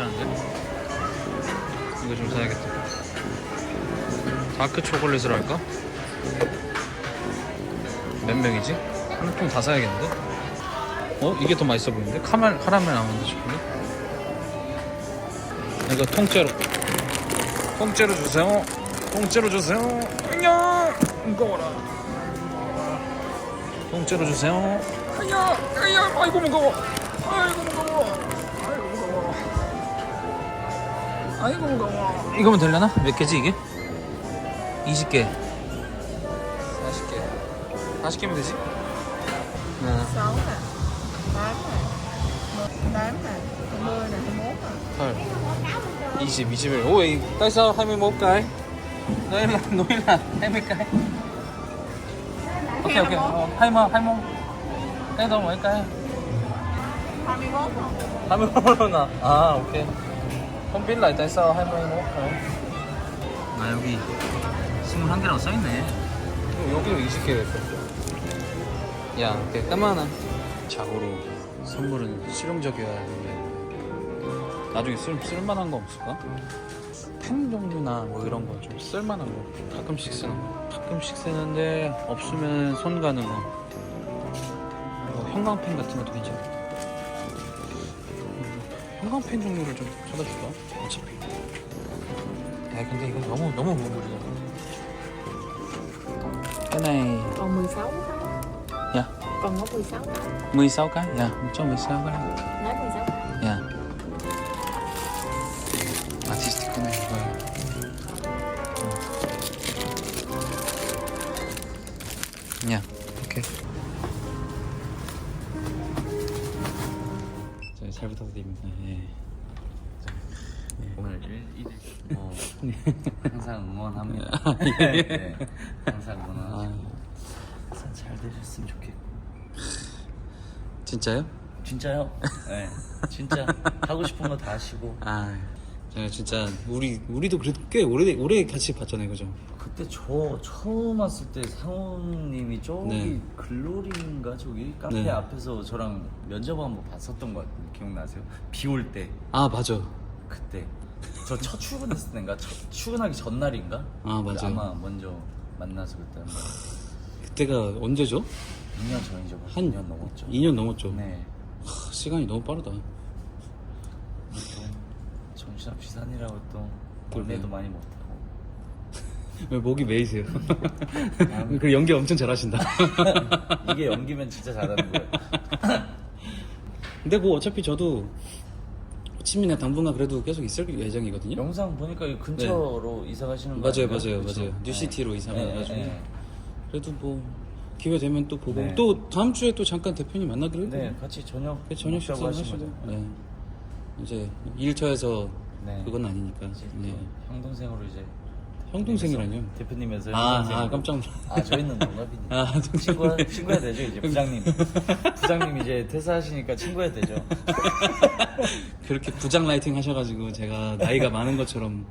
괜찮은데? 이거 좀 사야겠다. 다크 초콜릿을 할까? 몇 명이지? 한 통 다 사야겠는데? 어? 이게 더 맛있어 보이는데? 카멜, 카라멜 아몬드 초콜릿? 이거 통째로. 통째로 주세요. 통째로 주세요. 안녕! 무거워라. 통째로 주세요. 아야, 아야, 아이고 무거워. 아이고 무거워. 아이고 무거워. 이거면 되려나? 몇 개지 이게? 20개. 40개. 40개면 되지? 네. 6 nè 8 nè 8 nè 20 nè 21 nè 8, 20, 21. Ôi, tại sao 21 cái? Đây là núi là 20 cái. Ok, ok. Ờ, 20, 20. Cái đâu mấy cái? 21 không? 21 luôn à? À, ok. Không biết là tại sao 21 cái. 아, 여기 21개라고 써있네. 여기도 20개 됐어. 야, 오케이. 까마나. 자고로 선물은 실용적이어야 되는데 나중에 쓸, 쓸만한 거 없을까? 펜 종류나 뭐 이런 거 좀 쓸만한 거 가끔씩 쓰는 거 가끔씩 쓰는데 없으면 손 가는 거뭐 형광펜 같은 것도 괜찮아 음, 형광펜 종류를 좀 찾아줄까? 어차피 야 근데 이건 너무 너무 무물이야 cái này Còn 16 cái Dạ. Còn có 16 cái 16 cái dạ cho 16 cái Lấy 16 응원합니다. 아, 예. 네, 항상 응원하고 아, 잘 되셨으면 좋겠고. 진짜요? 진짜요? 네, 진짜 하고 싶은 거 다 하시고. 아 제가 진짜 우리 우리도 그래도 꽤 오래 오래 같이 봤잖아요 그죠? 그때 저 처음 왔을 때 상훈님이 저기 네. 글로리인가 저기 카페 네. 앞에서 저랑 면접 한번 봤었던 거 같은데 기억나세요? 비 올 때 아 맞아 그때 저 첫 출근했을 때인가 첫 출근하기 전날인가? 아, 맞아요. 아마 먼저 만나서 그때 한번 그때가 언제죠? 2년 전이죠. 뭐. 한 2년 넘었죠. 2년 넘었죠 네. 하, 시간이 너무 빠르다 또 정신없이 사느라고 또. 멀매도 많이 못하고 왜 목이 메이세요? 그 연기 엄청 잘하신다. 이게 연기면 진짜 잘하는 거예요. 근데 뭐 어차피 저도 호치민에 당분간 그래도 계속 있을 예정이거든요. 영상 보니까 이 근처로 이사 가시는 거 맞아요, 아닌가요? 맞아요, 그쵸? 맞아요. 뉴시티로 이사 가가지고. 네, 그래도 뭐 기회 되면 또 보고 네. 또 다음 주에 또 잠깐 대표님 만나기로 네. 했거든요. 네, 같이 저녁 그 저녁 식사 먹자고 하신 하시고. 거죠? 네. 이제 일터에서 네. 그건 아니니까. 이제 네. 또형 동생으로 이제 형 동생이라뇨? 대표님에서 아. 아 깜짝 놀라. 아 저희는 동갑이니까 아, 친구야 동갑이네. 친구야 되죠 이제 부장님 부장님 이제 퇴사하시니까 친구야 되죠 그렇게 부장 라이팅 하셔가지고 제가 나이가 많은 것처럼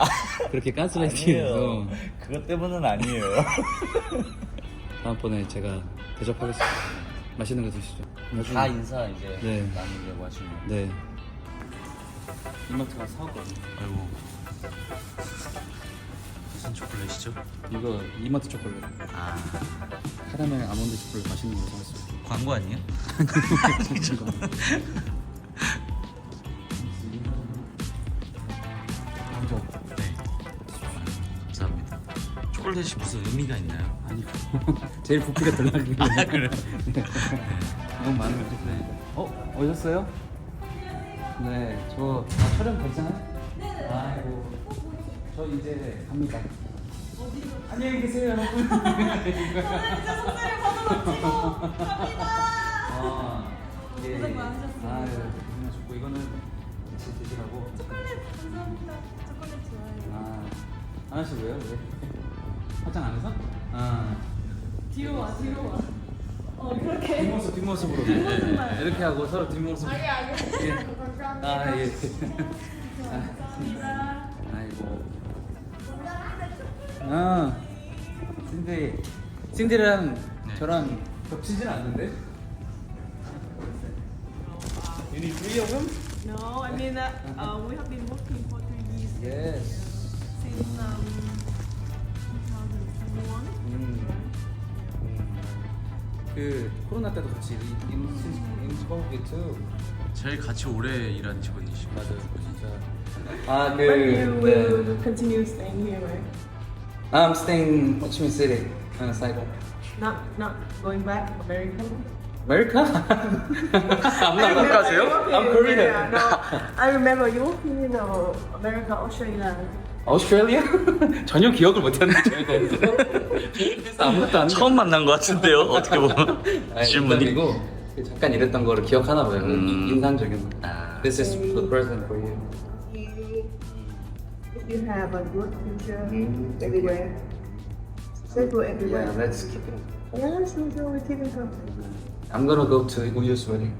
그렇게 가스라이팅해서 아니에요 그것 때문은 아니에요 다음번에 제가 대접하겠습니다. 맛있는 거 드시죠. 나중에- 다 인사 이제 네. 나누려고 하시는 거 네. 이마트 가서 사왔거든요 아이고 무슨 초콜릿이죠? 이거 이마트 초콜릿. 아 카라멜 아몬드 초콜릿 맛있는 거 사왔어요. 광고 아니에요? 네. 감사합니다. 초콜릿이 무슨 의미가 있나요? 아니 제일 부피가 덜 나길래. 아 그래? 너무 많은 거 네. 어 오셨어요? 네. 저 아, 촬영 괜찮아요? 네. 저 이제 갑니다. 안녕히 계세요 여러분. 아, 예. 고생 많으셨어요. 아유, 고생 하셨고 이거는 같이 드시라고. 초콜릿 감사합니다. 초콜릿 좋아해요. 아, 안 하시고요? 왜? 화장 안 해서? 아. 뒤로 와 뒤로 와 어 그렇게 뒷모습 뒷모습으로 네, 이렇게 하고 서로 뒷모습. 아니 아니 예. 감사합니다 아 예. 감사합니다 아이고. 아, 신디, 신디랑 저랑 겹치진 않는데? You need three of them? No, I mean uh, uh, we have been working for three years Yes. since um, 2021. 음. 그 코로나 때도 같이 인스코비트 제일 같이 오래 일한 직원이시고 맞아요 진짜 아 그 But you 네. will continue staying here, right? I'm staying Ho Chi Minh City uh, Saigon Not not going back America. America? I'm not remember 가세요? you working I'm in Korean Korea. No, I remember you working in uh, America, Australia. Australia? 전혀 기억을 못하는데 저에 대해서 그래서 아무것도 안 처음 만난 것 같은데요 어떻게 보면 질문이 농담이고 잠깐 일했던 거를 기억하나 봐요 음. 인상적인 아. This is the present for you you have a good future Mm. everywhere, settle everywhere. Yeah, let's keep it Yes, we do. We keep it up. I'm gonna go to Uyu's wedding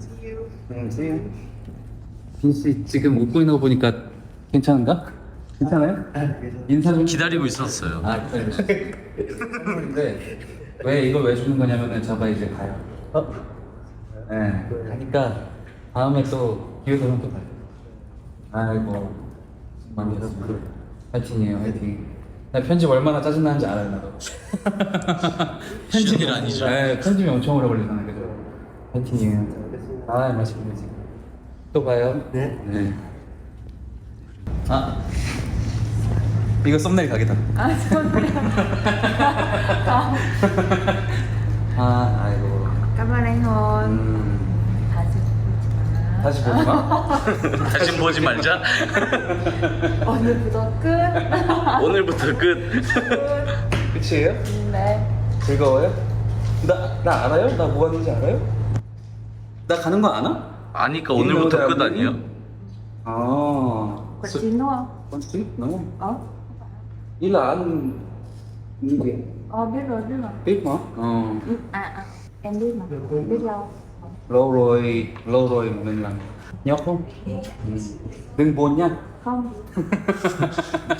See you. 음, see you 빈씨 지금 웃고 있는 거 보니까 괜찮은가? 괜찮아요? 인사 좀 기다리고 있었어요 아, 근데 왜 이걸 왜 주는 거냐면은 저가 이제 가요. 어? 네. 가니까 다음에 또 기회 되면 또 가요. 아이고 많이 해서 화이팅이에요, 화이팅. 나 편집 얼마나 짜증나는지 알아요, 나도. 쉬운 일 아니죠. 네, 편집이 엄청 오래 걸리잖아요, 그죠? 화이팅이에요. 아, 맛있게 드세요. 또 봐요. 네. 네. 아. 이거 썸네일 가게다. 아, sorry. 아, 아이고. Hồn. 음, 다시 보지 마. 다시 보지 말자 오늘부터 끝. 오늘부터 끝 끝이에요? 네. 즐거워요? 나, 나 알아요? 나 뭐 하는지 알아요? 나 가는 거 아나? 아니까 오늘부터 끝 아니에요? 아. Quận chín đúng không? Con chip, đúng không? Ờ. Biết rồi, biết rồi. biết mà. Ờ. Ừ, À, à, em biết mà. Biết lâu. Lâu rồi, lâu rồi mình làm nhóc không? Ừ. Đừng buồn nha. Không.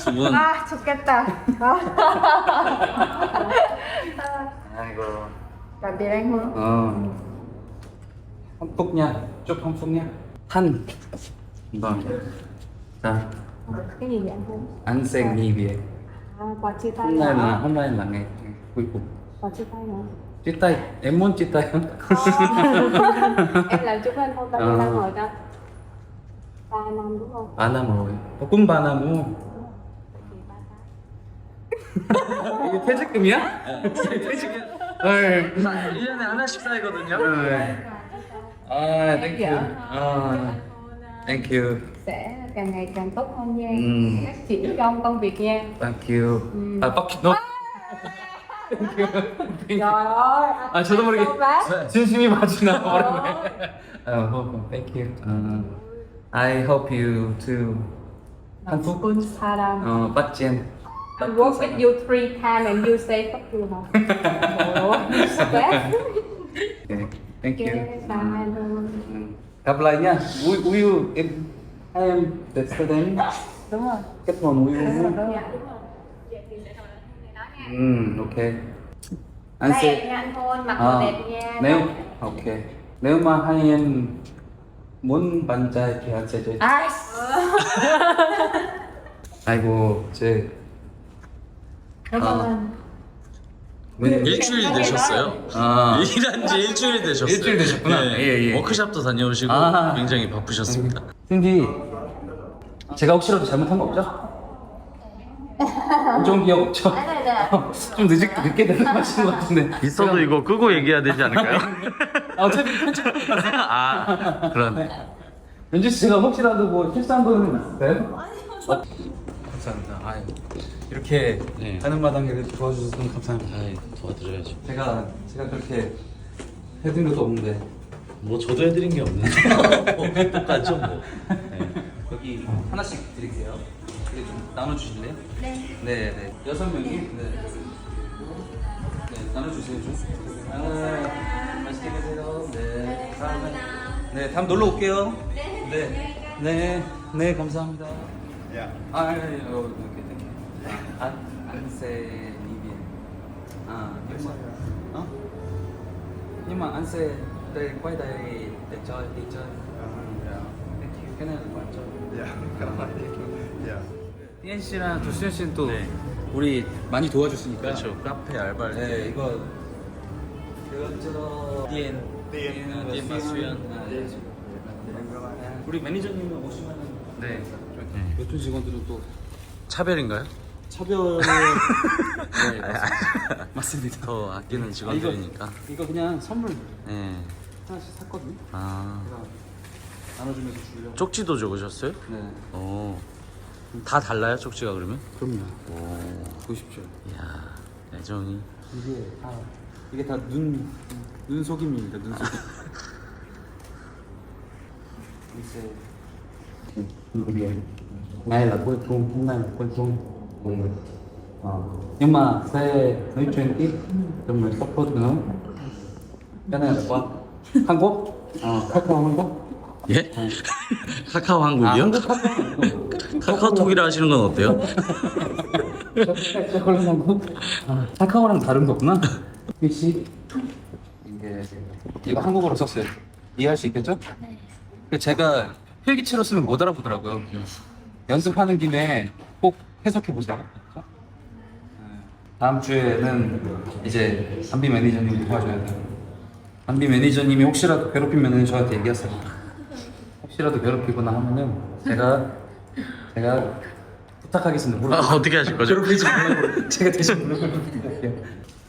두분 아, 좋겠다. 아이고. Tạm biệt anh Hồn. Ờ. Hạnh phúc nha. Chúc hạnh phúc nha. Thanh. Vâng. Dạ. Cái gì vậy anh Hồn? Anh sẽ nghỉ việc. À, quà chia tay Hôm nay là hả? hôm nay là ngày cuối cùng. Quà chia tay hả? Chia tay. Em muốn chia tay không? em làm chúc anh Hồn bao nhiêu Ờ. năm rồi ta? Ba năm đúng không? ba năm rồi. 어, 꿈 ba năm đúng không? Thì ba tháng. 이게 퇴직금이야? 퇴직금. 네. 1년에 하나씩 쌓이거든요 네. 아, thank you. 아, thank you. sẽ càng ngày càng tốt hơn nha Ừ. phát triển trong công việc nha Thank you. 아, 빡, 너. Thank You. trời ơi 아, 저도 모르게 Không bác. 진심이 맞이 나와버렸네. 어, 어, thank you. 어, I hope you too. 한국 Kun Saram 어, 빡젠. I work with you three times and you say fuck you hả Trời ơi, bác Okay, thank you. Ok, bye luôn 음, gặp lại nha. Uy, uyu, em, hai em, để sau đến đúng rồi kết hôn uyu. Dạ, Ừ, đúng rồi. Ok. Anh Đây sẽ nha anh Hôn, mặc À, đồ đẹp nha nếu ok nếu mà hai em muốn bạn trai thì anh sẽ chơi Ai 아이고 제 anh 왜- 일주일 되셨어요? 아 일한 지 일주일 되셨어요 일주일 되셨구나. 네, 예, 예. 워크샵도 다녀오시고 아. 굉장히 바쁘셨습니다 신디 제가 혹시라도 잘못한 거 없죠? 안 좋은 기억 없죠? Đấy này nè 좀 늦게 늦게 대답하시는 것 같은데. 있어도 이거 끄고 얘기해야 되지 않을까요? 아, 어차피 편집 아 그런. 연주 씨가 혹시라도 뭐 실수한 거는 있어요? 아니요. 감사합니다. 아유, 이렇게 네. 하는 마당에 도와주셔서 너무 감사합니다. 아이 도와드려야죠. 제가 제가 그렇게 해둔 것도 없는데. 뭐 저도 해드린 게 없는데. 뭐 똑같죠 뭐. 네. 여기 하나씩 드릴게요. 이게 좀 나눠주실래요? 네. 네, 네. 여섯 명이? 네. 네, 나눠주세요, 좀. 아, 맛있게 드세요. 네. 다음에. 네, 다음 놀러 올게요. 네. 네. 네, 네, 감사합니다. 아, 예, 예, 어, 이렇게, 이렇게. 안, 안세 니비엔. 아, mà, 어? đây để chơi đi chơi cái này like it. Yeah. 띠엔 씨랑 조수현 씨는 또 네. 우리 많이 도와줬으니까 그렇죠. 카페 알바를 때. 네 이거 이거 띠엔 띠엔, 띠엔 마수현 아, 네. 우리 매니저님 오시면은 네. 웹툰 직원들은 또 차별인가요? 차별을 네 맞습니다. 맞습니다. 더 아끼는 아, 이거 직원들이니까. 이거 그냥 선물 네. 하나씩 샀거든요. 아. 그래서 나눠주면서 주려고. 쪽지도 적으셨어요? 네. 오. 다 달라요, 쪽지가 그러면? 그럼요. 오. 보십시오. 이야, 애정이. 이게 다 이게 다 눈 눈속임입니다. 눈속임. 이제 ngày là cuối cùng hôm nay là cuối cùng Ờ. nhưng mà sẽ nói chuyện tiếp cho mình support nữa cái này là qua Hàn Quốc ờ, 카카오 Hàn Quốc 예? 카카오 한국이요? 아, 카카오 카카오톡이라 하시는 건 어때요? 아, 카카오랑 다른 거구나 PC 이게 이거 한국어로 썼어요 이해할 수 있겠죠? 네 제가 필기체로 쓰면 못 알아보더라고요 연습하는 김에 꼭 해석해 네. 다음 주에는 이제 담비 매니저님 도와줘야 돼요 담비 매니저님이 혹시라도 괴롭히면 저한테 얘기하세요 혹시라도 괴롭히거나 하면은 제가 제가 부탁하겠습니다 아, 어떻게 하실 거죠? 괴롭히지 말라고 제가 대신 물어볼게요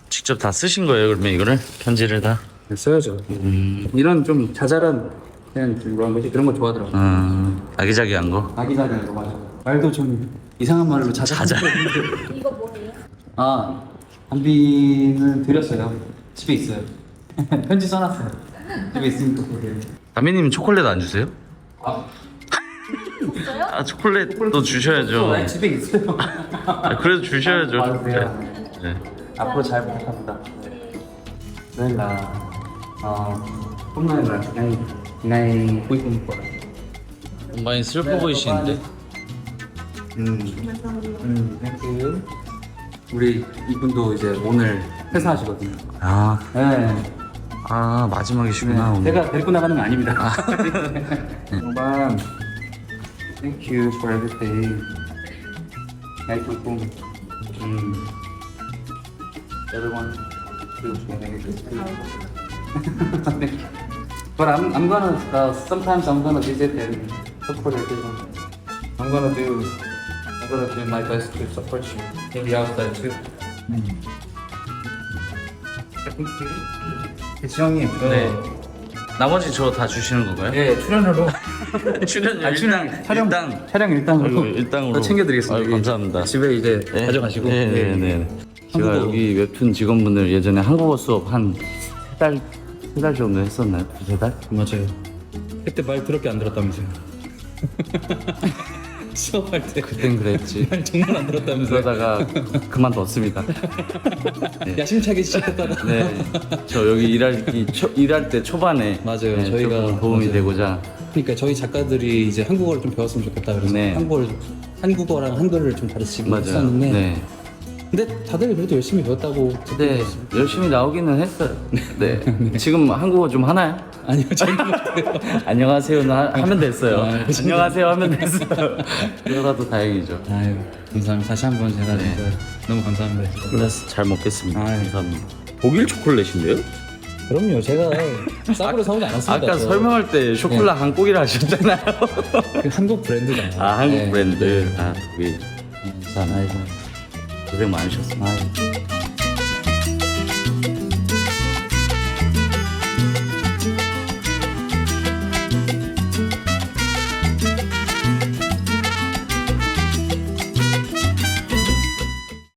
직접 다 쓰신 거예요, 그러면 이거를? 편지를 다? 써야죠 음. 이런 좀 자잘한 그냥 좀 그런 거지 그런 거 좋아하더라고요 음, 아기자기한 거? 아기자기한 거 맞아 말도 좀 이상한 말로 자잘 자잘. 이거 뭐예요? 아 담비는 드렸어요 집에 있어요 편지 써놨어요 집에 있으니까 보세요 다미님 초콜릿 안 주세요? 아? 아, 초콜릿도 주셔야죠. 아니, 집에 있어요 아, 그래도 주셔야죠. 받으세요. 네. 앞으로 잘 부탁합니다 hôm nay là ngày ngày cuối cùng của 많이 슬퍼 보이시는데? 음, 음, 땡큐. 우리 이분도 이제 오늘 회사 하시거든요. 아, 네. 아 마지막이시구나. 오늘. 제가 데리고 나가는 거 아닙니다. 정 말 Thank you for everything. cuối cùng. 음. Everyone feels Thank you. But I'm, I'm gonna, uh, sometimes I'm gonna visit and support everyone. I'm gonna do, I'm gonna do my best to support you in the outside too. Thank you. 지영님, 저 네. 나머지 저 다 주시는 건가요? 예, 출연료로 출연료 아, 출연 일당 촬영 일당 촬영 일당으로 일당으로. 더 챙겨드리겠습니다. 아유, 감사합니다. 집에 이제 네. 가져가시고. 네, 네, 예. 네. 제가 한국어. 여기 웹툰 직원분들 예전에 한국어 수업 한 세 달, 세 달 정도 했었나요? 두세 달? 맞아요. 그때 말 더럽게 안 들었다면서요. 수업할 때. 그땐 그랬지. 말 정말 안 들었다면서요. 그러다가 그만뒀습니다. 야심차게 시작했다가. 네, 저 여기 일할 초, 일할 때 초반에 맞아요. 네, 저희가- 조금 도움이 맞아요. 되고자 그러니까 저희 작가들이 이제 한국어를 좀 배웠으면 좋겠다 그래서 네. 한국어를 한국어랑 한글을 좀 가르치고 맞아요. 했었는데 네. 근데 다들 그래도 열심히 배웠다고 듣고 네, 있습니다. 열심히 나오기는 했어요. 네. 지금 한국어 좀 하나요? 아니요 저는 못해요. 안녕하세요는 하, 하면 됐어요. 아. 안녕하세요 하면 됐어요. 그러라도 다행이죠. 아유 감사합니다. 다시 한번 제가 네. 진짜 너무 감사합니다. 잘 먹겠습니다. 아유. 감사합니다. 독일 초콜릿인데요? 그럼요 제가 싸구려 사오지 않았습니다. 아까 저. 설명할 때 쇼콜라 한 꼭이라 하셨잖아요. 그 한국 브랜드다. 아 한국 네. 브랜드. 아 독일. 감사합니다. 고생 많으셨습니다. 아유.